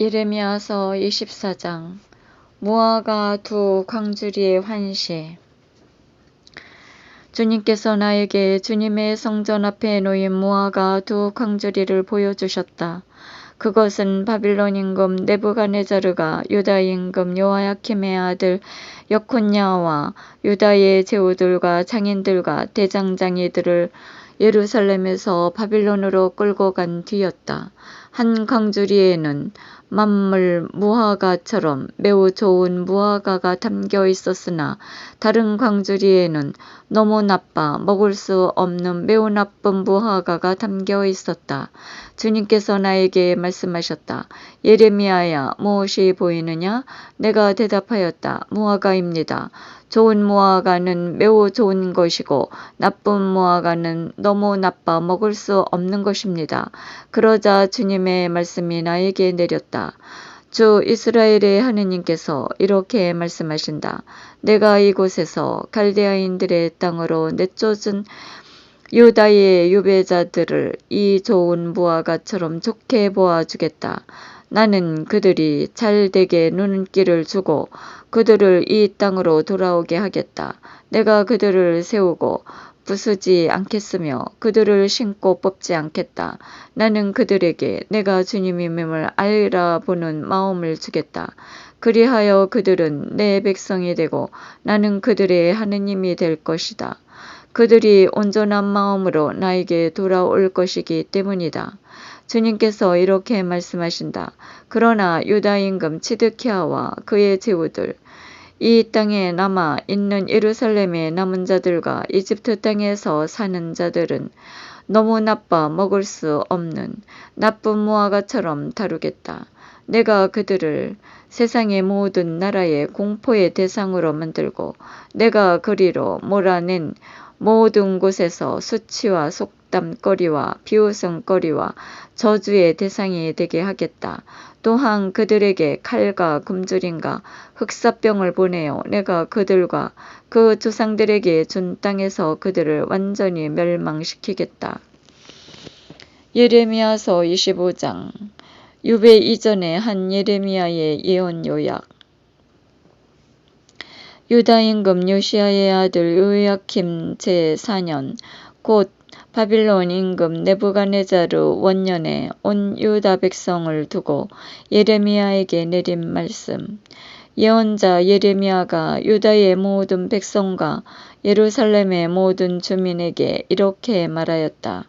예레미야서 24장 무화과 두 광주리의 환시 주님께서 나에게 주님의 성전 앞에 놓인 무화과 두 광주리를 보여주셨다. 그것은 바빌론 임금 네부갓네자르가 유다 임금 요아야킴의 아들 여콘야와 유다의 제후들과 장인들과 대장장이들을 예루살렘에서 바빌론으로 끌고 간 뒤였다. 한 광주리에는 만물 무화과처럼 매우 좋은 무화과가 담겨 있었으나 다른 광주리에는 너무 나빠 먹을 수 없는 매우 나쁜 무화과가 담겨 있었다. 주님께서 나에게 말씀하셨다. 예레미야야 무엇이 보이느냐? 내가 대답하였다. 무화과입니다. 좋은 무화과는 매우 좋은 것이고 나쁜 무화과는 너무 나빠 먹을 수 없는 것입니다. 그러자 주님의 말씀이 나에게 내렸다. 주 이스라엘의 하느님께서 이렇게 말씀하신다. 내가 이곳에서 갈대아인들의 땅으로 내쫓은 유다의 유배자들을 이 좋은 무화과처럼 좋게 보아주겠다. 나는 그들이 잘 되게 눈길을 주고 그들을 이 땅으로 돌아오게 하겠다. 내가 그들을 세우고 부수지 않겠으며 그들을 신고 뽑지 않겠다. 나는 그들에게 내가 주님임을 알아보는 마음을 주겠다. 그리하여 그들은 내 백성이 되고 나는 그들의 하느님이 될 것이다. 그들이 온전한 마음으로 나에게 돌아올 것이기 때문이다. 주님께서 이렇게 말씀하신다. 그러나 유다 임금 치드키아와 그의 제후들 이 땅에 남아 있는 예루살렘의 남은 자들과 이집트 땅에서 사는 자들은 너무 나빠 먹을 수 없는 나쁜 무화과처럼 다루겠다. 내가 그들을 세상의 모든 나라의 공포의 대상으로 만들고 내가 그리로 몰아낸 모든 곳에서 수치와 속 담거리와 비웃음거리와 저주의 대상이 되게 하겠다. 또한 그들에게 칼과 금줄인가 흑사병을 보내어 내가 그들과 그 조상들에게 준 땅에서 그들을 완전히 멸망시키겠다. 예레미야서 25장 유배 이전에 한 예레미야의 예언 요약 유다 임금 요시아의 아들 요야킴 제4년 곧 바빌론 임금 네부갓네자르 원년에 온 유다 백성을 두고 예레미야에게 내린 말씀. 예언자 예레미야가 유다의 모든 백성과 예루살렘의 모든 주민에게 이렇게 말하였다.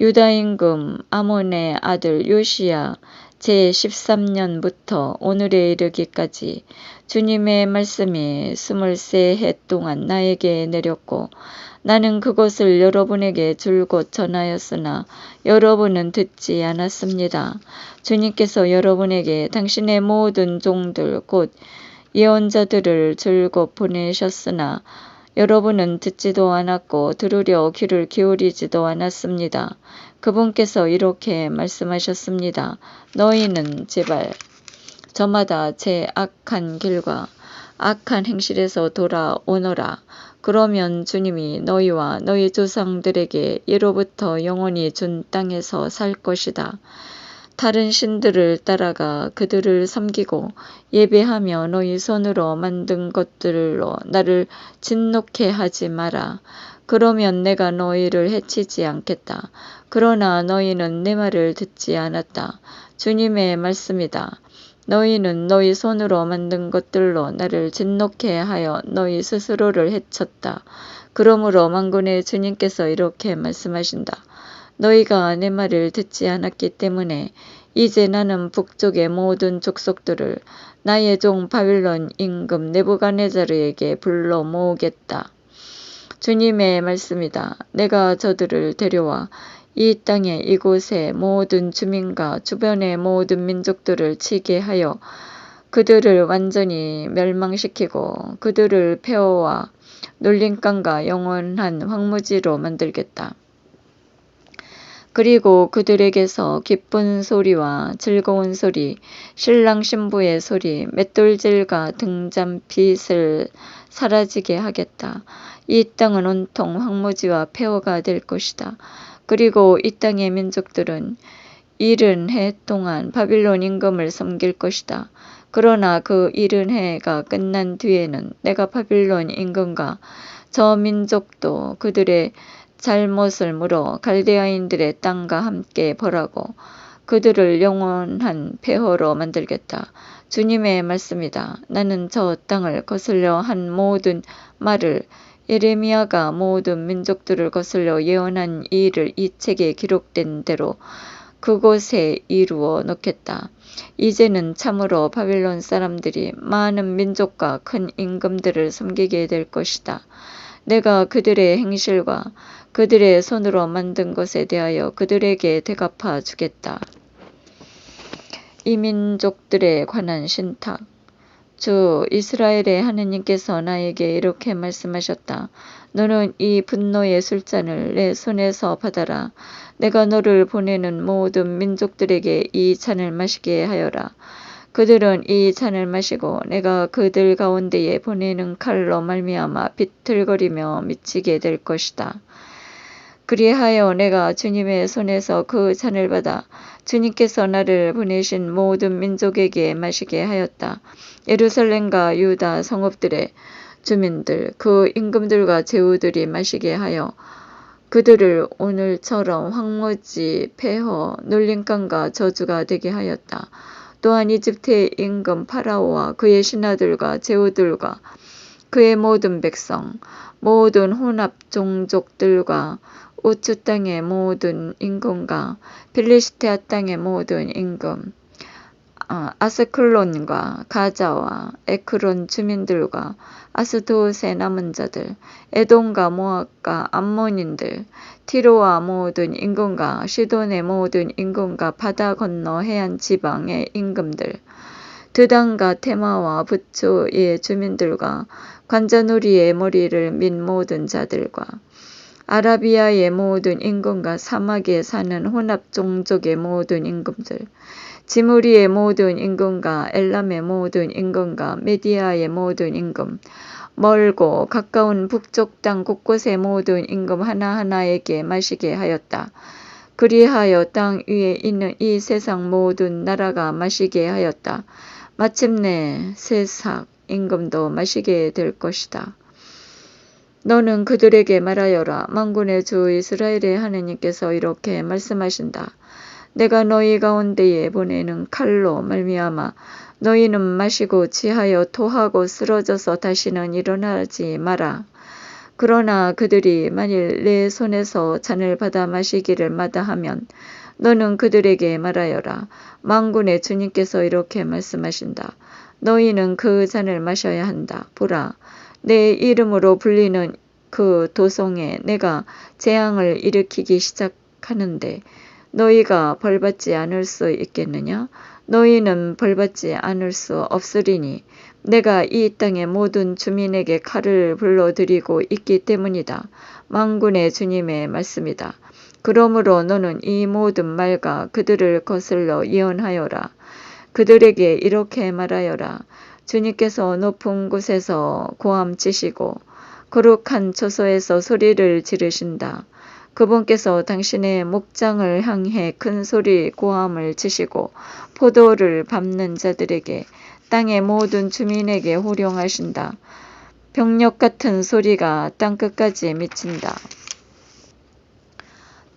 유다 임금 아몬의 아들 요시야 제13년부터 오늘에 이르기까지 주님의 말씀이 스물세 해 동안 나에게 내렸고 나는 그것을 여러분에게 줄곧 전하였으나 여러분은 듣지 않았습니다. 주님께서 여러분에게 당신의 모든 종들 곧 예언자들을 줄곧 보내셨으나 여러분은 듣지도 않았고 들으려 귀를 기울이지도 않았습니다. 그분께서 이렇게 말씀하셨습니다. 너희는 제발 저마다 제 악한 길과 악한 행실에서 돌아오너라. 그러면 주님이 너희와 너희 조상들에게 예로부터 영원히 준 땅에서 살 것이다. 다른 신들을 따라가 그들을 섬기고 예배하며 너희 손으로 만든 것들로 나를 진노케 하지 마라. 그러면 내가 너희를 해치지 않겠다. 그러나 너희는 내 말을 듣지 않았다. 주님의 말씀이다. 너희는 너희 손으로 만든 것들로 나를 진노케 하여 너희 스스로를 해쳤다. 그러므로 만군의 주님께서 이렇게 말씀하신다. 너희가 내 말을 듣지 않았기 때문에 이제 나는 북쪽의 모든 족속들을 나의 종 바빌론 임금 네부갓네자르에게 불러 모으겠다. 주님의 말씀이다. 내가 저들을 데려와 이 땅에 이곳의 모든 주민과 주변의 모든 민족들을 치게 하여 그들을 완전히 멸망시키고 그들을 폐허와 놀림감과 영원한 황무지로 만들겠다. 그리고 그들에게서 기쁜 소리와 즐거운 소리, 신랑 신부의 소리, 맷돌질과 등잔빛을 사라지게 하겠다. 이 땅은 온통 황무지와 폐허가 될 것이다. 그리고 이 땅의 민족들은 일흔 해 동안 바빌론 임금을 섬길 것이다. 그러나 그 일흔 해가 끝난 뒤에는 내가 바빌론 임금과 저 민족도 그들의 잘못을 물어 갈대아인들의 땅과 함께 벌하고 그들을 영원한 폐허로 만들겠다. 주님의 말씀이다. 나는 저 땅을 거슬려 한 모든 말을 예레미야가 모든 민족들을 거슬려 예언한 이 일을 이 책에 기록된 대로 그곳에 이루어 놓겠다. 이제는 참으로 바빌론 사람들이 많은 민족과 큰 임금들을 섬기게 될 것이다. 내가 그들의 행실과 그들의 손으로 만든 것에 대하여 그들에게 대갚아 주겠다. 이 민족들에 관한 신탁 주 이스라엘의 하느님께서 나에게 이렇게 말씀하셨다. 너는 이 분노의 술잔을 내 손에서 받아라. 내가 너를 보내는 모든 민족들에게 이 잔을 마시게 하여라. 그들은 이 잔을 마시고 내가 그들 가운데에 보내는 칼로 말미암아 비틀거리며 미치게 될 것이다. 그리하여 내가 주님의 손에서 그 잔을 받아 주님께서 나를 보내신 모든 민족에게 마시게 하였다. 예루살렘과 유다 성읍들의 주민들, 그 임금들과 제후들이 마시게 하여 그들을 오늘처럼 황무지, 폐허, 놀림감과 저주가 되게 하였다. 또한 이집트의 임금 파라오와 그의 신하들과 제후들과 그의 모든 백성, 모든 혼합 종족들과 우추 땅의 모든 임금과 필리스테아 땅의 모든 임금, 아, 아스클론과 가자와 에크론 주민들과 아스도스의 남은 자들, 에돔과 모압과 암몬인들, 티로와 모든 임금과 시돈의 모든 임금과 바다 건너 해안 지방의 임금들, 드단과 테마와 부초의 주민들과 관자놀이의 머리를 민 모든 자들과 아라비아의 모든 임금과 사막에 사는 혼합 종족의 모든 임금들, 지무리의 모든 임금과 엘람의 모든 임금과 메디아의 모든 임금, 멀고 가까운 북쪽 땅 곳곳의 모든 임금 하나하나에게 마시게 하였다. 그리하여 땅 위에 있는 이 세상 모든 나라가 마시게 하였다. 마침내 세상 임금도 마시게 될 것이다. 너는 그들에게 말하여라. 망군의 주 이스라엘의 하느님께서 이렇게 말씀하신다. 내가 너희 가운데에 보내는 칼로 말미암아 너희는 마시고 취하여 토하고 쓰러져서 다시는 일어나지 마라. 그러나 그들이 만일 내 손에서 잔을 받아 마시기를 마다하면 너는 그들에게 말하여라. 망군의 주님께서 이렇게 말씀하신다. 너희는 그 잔을 마셔야 한다. 보라. 내 이름으로 불리는 그 도성에 내가 재앙을 일으키기 시작하는데 너희가 벌받지 않을 수 있겠느냐? 너희는 벌받지 않을 수 없으리니 내가 이 땅의 모든 주민에게 칼을 불러드리고 있기 때문이다. 망군의 주님의 말씀이다. 그러므로 너는 이 모든 말과 그들을 거슬러 예언하여라. 그들에게 이렇게 말하여라. 주님께서 높은 곳에서 고함치시고 거룩한 처소에서 소리를 지르신다. 그분께서 당신의 목장을 향해 큰 소리 고함을 치시고 포도를 밟는 자들에게 땅의 모든 주민에게 호령하신다. 병력 같은 소리가 땅 끝까지 미친다.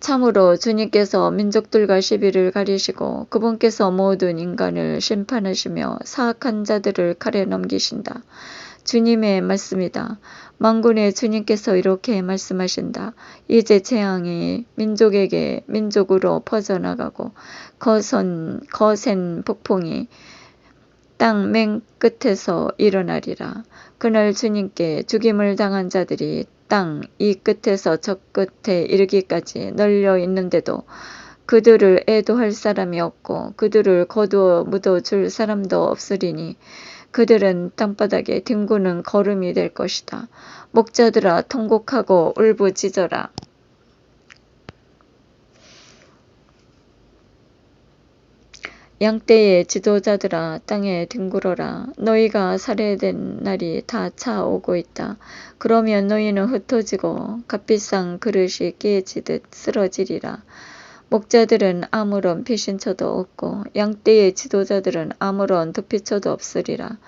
참으로 주님께서 민족들과 시비를 가리시고 그분께서 모든 인간을 심판하시며 사악한 자들을 칼에 넘기신다. 주님의 말씀이다. 망군의 주님께서 이렇게 말씀하신다. 이제 재앙이 민족에게 민족으로 퍼져나가고 거선, 거센 폭풍이 땅 맨 끝에서 일어나리라. 그날 주님께 죽임을 당한 자들이 땅 이 끝에서 저 끝에 이르기까지 널려 있는데도 그들을 애도할 사람이 없고 그들을 거두어 묻어줄 사람도 없으리니 그들은 땅바닥에 뒹구는 걸음이 될 것이다. 목자들아 통곡하고 울부짖어라. 양떼의 지도자들아 땅에 뒹굴어라. 너희가 살해된 날이 다 차오고 있다. 그러면 너희는 흩어지고 값비싼 그릇이 깨지듯 쓰러지리라. 목자들은 아무런 피신처도 없고 양떼의 지도자들은 아무런 도피처도 없으리라.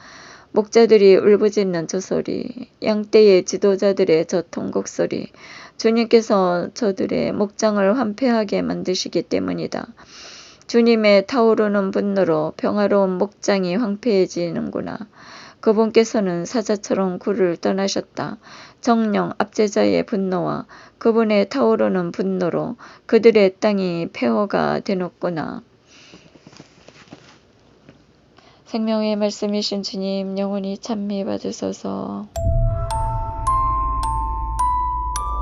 목자들이 울부짖는 저 소리, 양떼의 지도자들의 저 통곡 소리, 주님께서 저들의 목장을 환폐하게 만드시기 때문이다. 주님의 타오르는 분노로 평화로운 목장이 황폐해지는구나. 그분께서는 사자처럼 굴을 떠나셨다. 정령 압제자의 분노와 그분의 타오르는 분노로 그들의 땅이 폐허가 되었구나. 생명의 말씀이신 주님 영원히 찬미 받으소서.